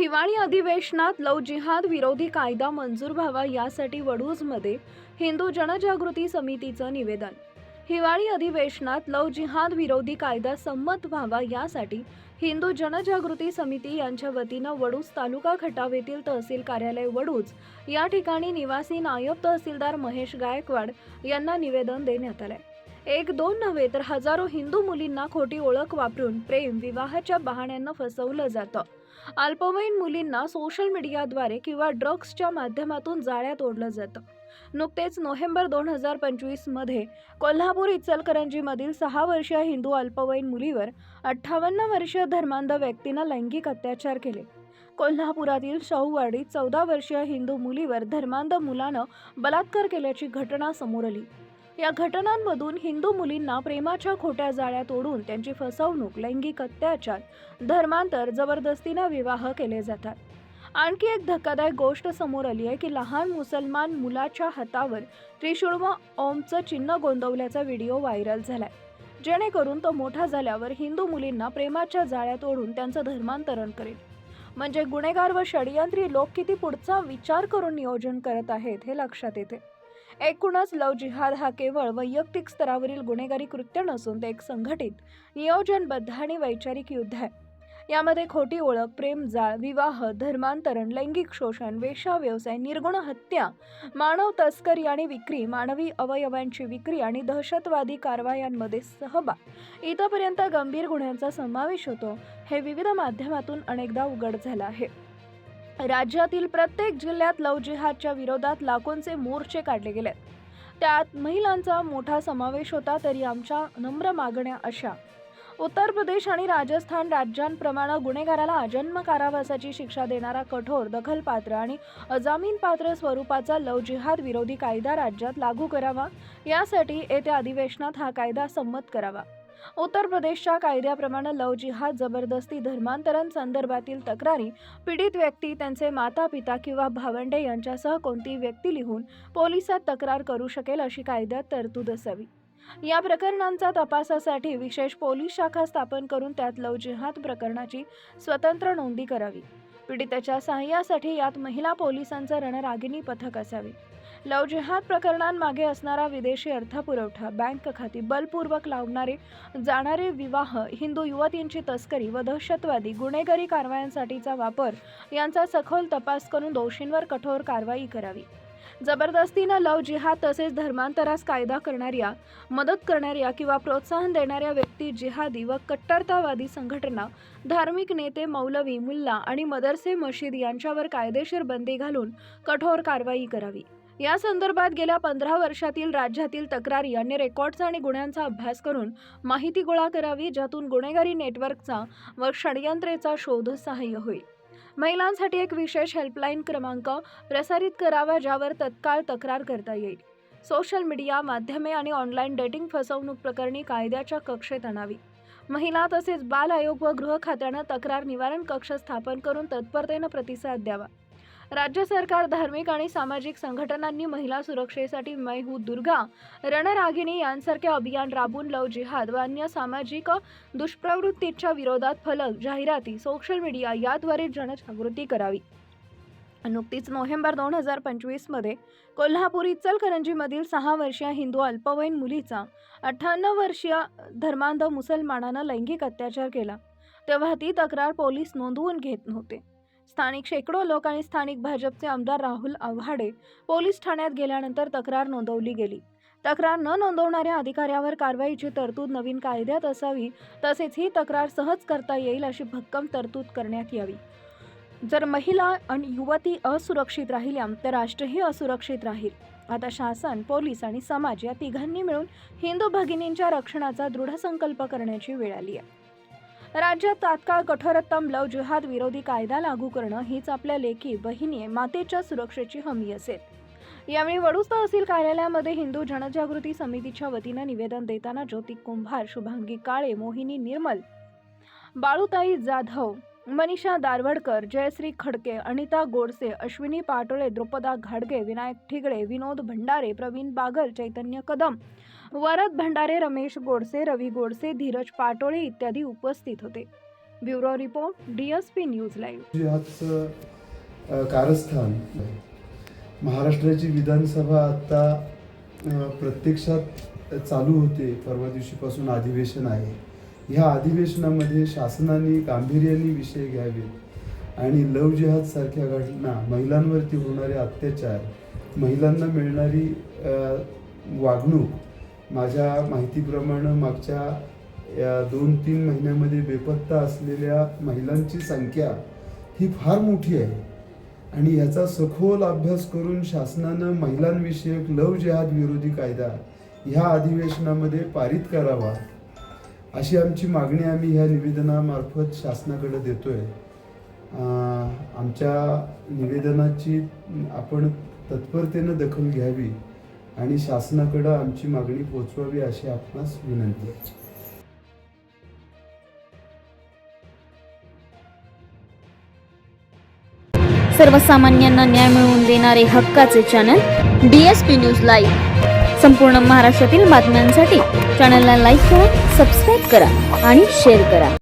हिवाळी अधिवेशनात लव जिहाद विरोधी कायदा मंजूर व्हावा यासाठी वडूजमध्ये हिंदू जनजागृती समितीचं निवेदन. हिवाळी अधिवेशनात लव जिहाद विरोधी कायदा संमत व्हावा यासाठी हिंदू जनजागृती समिती यांच्या वतीनं वडूज तालुका खटाव येथील तहसील कार्यालय वडूज या ठिकाणी निवासी नायब तहसीलदार महेश गायकवाड यांना निवेदन देण्यात आलंय. एक दोन नव्हे तर हजारो हिंदू मुलींना खोटी ओळख वापरून प्रेम विवाहाच्या बहाण्यानं फसवलं जातं. अल्पवयीन मुलींना सोशल मीडियाद्वारे किंवा ड्रग्सच्या माध्यमातून जाळ्यात ओढलं जातं. नुकतेच नोव्हेंबर दोन हजार पंचवीसमध्ये कोल्हापूर इचलकरंजीमधील सहा वर्षीय हिंदू अल्पवयीन मुलीवर अठ्ठावन्न वर्षीय धर्मांध व्यक्तीनं लैंगिक अत्याचार केले. कोल्हापुरातील शाहूवाडीत चौदा वर्षीय हिंदू मुलीवर धर्मांध मुलानं बलात्कार केल्याची घटना समोर आली. या घटनांमधून हिंदू मुलींना प्रेमाच्या खोट्या जाळ्यात ओढून त्यांची फसवणूक लैंगिक अत्याचार धर्मांतर जबरदस्तीनं विवाह केले जातात. आणखी एक धक्कादायक गोष्ट समोर आली आहे की लहान मुसलमान मुलाच्या हातावर त्रिशूळम ओमचं चिन्ह गोंदवल्याचा व्हिडिओ व्हायरल झालाय. जेणेकरून तो मोठा झाल्यावर हिंदू मुलींना प्रेमाच्या जाळ्यात ओढून त्यांचं धर्मांतरण करेल. म्हणजे गुन्हेगार व षडयंत्री लोक किती पुढचा विचार करून नियोजन करत आहेत हे लक्षात येते. एकूणच लव जिहाद हा केवळ वैयक्तिक स्तरावरील गुन्हेगारी कृत्य नसून ते एक संघटित नियोजनबद्ध आणि वैचारिक युद्ध आहे. यामध्ये खोटी ओळख प्रेमजाळ विवाह धर्मांतरण लैंगिक शोषण वेशा व्यवसाय निर्गुण हत्या मानव तस्करी आणि विक्री मानवी अवयवांची विक्री आणि दहशतवादी कारवायांमध्ये सहभाग. इथपर्यंत गंभीर गुन्ह्यांचा समावेश होतो. हे विविध माध्यमातून अनेकदा उघड झालं आहे. राज्यातील प्रत्येक जिल्ह्यात लव जिहादच्या विरोधात लाखोंचे मोर्चे काढले गेले त्यात महिलांचा मोठा समावेश होता तरी आमच्या नम्र मागण्या अशा. उत्तर प्रदेश आणि राजस्थान राज्यांप्रमाणे गुन्हेगाराला अजन्म कारावासाची शिक्षा देणारा कठोर दखलपात्र आणि अजामीनपात्र स्वरूपाचा लव जिहाद विरोधी कायदा राज्यात लागू करावा. यासाठी येत्या अधिवेशनात हा कायदा संमत करावा. उत्तर प्रदेशच्या कायद्याप्रमाणे लव जिहाद जबरदस्ती धर्मांतरण संदर्भातील तक्रारी पीडित व्यक्ती त्यांचे माता पिता किंवा भावंडे यांच्यासह कोणती व्यक्ती लिहून पोलिसात तक्रार करू शकेल अशी कायद्यात तरतूद असावी. या प्रकरणांचा तपासासाठी विशेष पोलीस शाखा स्थापन करून त्यात लव जिहाद प्रकरणाची स्वतंत्र नोंदी करावी. पीडितेच्या सहाय्यासाठी यात महिला पोलिसांचं रणरागिणी पथक असावे. लव जिहाद प्रकरणांमागे असणारा विदेशी अर्थपुरवठा बँक खाती बलपूर्वक लावणारे जाणारे विवाह हिंदू युवतींची तस्करी व दहशतवादी गुन्हेगारी कारवायांसाठीचा वापर यांचा सखोल तपास करून दोषींवर कठोर कारवाई करावी. जबरदस्तीनं लव जिहाद तसेच धर्मांतरास कायदा करणाऱ्या मदत करणाऱ्या किंवा प्रोत्साहन देणाऱ्या व्यक्ती जिहादी व कट्टरतावादी संघटना धार्मिक नेते मौलवी मुल्ला आणि मदरसे मशीद यांच्यावर कायदेशीर बंदी घालून कठोर कारवाई करावी. या संदर्भात गेल्या पंधरा वर्षातील राज्यातील तक्रारी अन्य रेकॉर्ड्स आणि गुन्ह्यांचा अभ्यास करून माहिती गोळा करावी ज्यातून गुन्हेगारी नेटवर्कचा व षडयंत्रेचा शोध सहाय्य होईल. महिलांसाठी एक विशेष हेल्पलाईन क्रमांक प्रसारित करावा ज्यावर तत्काळ तक्रार करता येईल. सोशल मीडिया माध्यमे आणि ऑनलाईन डेटिंग फसवणूक प्रकरणी कायद्याच्या कक्षेत आणावी महिला तसेच बाल आयोग व गृह खात्यानं तक्रार निवारण कक्ष स्थापन करून तत्परतेनं प्रतिसाद द्यावा. राज्य सरकार धार्मिक आणि सामाजिक संघटनांनी महिला सुरक्षेसाठी मैहू दुर्गा रणरागिणी यांसारखे अभियान राबून लव जिहाद व अन्य सामाजिक दुष्प्रवृत्तीच्या विरोधात फलक जाहिराती सोशल मीडिया याद्वारे जनजागृती करावी. नुकतीच नोव्हेंबर दोन हजार पंचवीसमध्ये कोल्हापूर इचलकरंजीमधील सहा वर्षीय हिंदू अल्पवयीन मुलीचा अठ्ठ्याण्णव वर्षीय धर्मांध मुसलमानानं लैंगिक अत्याचार केला. तेव्हा ती तक्रार पोलीस नोंदवून घेत नव्हते. स्थानिक शेकडो लोक आणि स्थानिक भाजपचे आमदार राहुल आव्हाडे पोलीस ठाण्यात गेल्यानंतर तक्रार नोंदवली गेली. तक्रार न नोंदवणाऱ्या अधिकाऱ्यावर कारवाईची तरतूद नवीन कायद्यात असावी तसेच ही तक्रार सहज करता येईल अशी भक्कम तरतूद करण्यात यावी. जर महिला आणि युवती असुरक्षित राहिल्या तर राष्ट्रही असुरक्षित राहील. आता शासन पोलीस आणि समाज या तिघांनी मिळून हिंदू भगिनींच्या रक्षणाचा दृढ संकल्प करण्याची वेळ आली आहे. राज्यात तात्काळ कठोरतम लव जिहाद विरोधी कायदा लागू करणं हीच आपल्या लेखी बहिणी मातेच्या सुरक्षेची हमी असेल. यावेळी वडूज तहसील कार्यालयामध्ये हिंदू जनजागृती समितीच्या वतीनं निवेदन देताना ज्योती कुंभार शुभांगी काळे मोहिनी निर्मल बाळूताई जाधव मनीषा दारवडकर जयश्री खडके अनिता गोडसे अश्विनी पाटोळे द्रुपदा घाडगे विनायक ठिगळे विनोद भंडारे प्रवीण बागल चैतन्य कदम वरद भंडारे रमेश गोडसे रवी गोडसे धीरज पाटोळे इत्यादी उपस्थित होते. Bureau report DSP news live. जिहादचं कारस्थान महाराष्ट्राची विधानसभा आता प्रत्यक्षात चालू होते. परवा दिवशीपासून अधिवेशन आहे. ह्या अधिवेशनामध्ये शासनाने गांभीर्याने विषय घ्यावे आणि लव जिहादसारख्या घटना महिलांवरती होणारे अत्याचार महिलांना मिळणारी वागणूक माझ्या माहितीप्रमाणे मागच्या या दोन तीन महिन्यामध्ये बेपत्ता असलेल्या महिलांची संख्या ही फार मोठी आहे. आणि याचा सखोल अभ्यास करून शासनानं महिलांविषयक लव जिहाद विरोधी कायदा ह्या अधिवेशनामध्ये पारित करावा अशी आमची मागणी आम्ही ह्या निवेदनामार्फत शासनाकडे देतोय. आहे आमच्या निवेदनाची आपण तत्परतेनं दखल घ्यावी. आणि शासनाकडं आमची मागणी पोचवावी अशी आपणास विनंती आहे. सर्वसामान्यांना न्याय मिळवून देणारे हक्काचे channel D S P news live संपूर्ण महाराष्ट्रातील बातम्यांसाठी चॅनलला लाईक करा सबस्क्राईब करा आणि शेअर करा.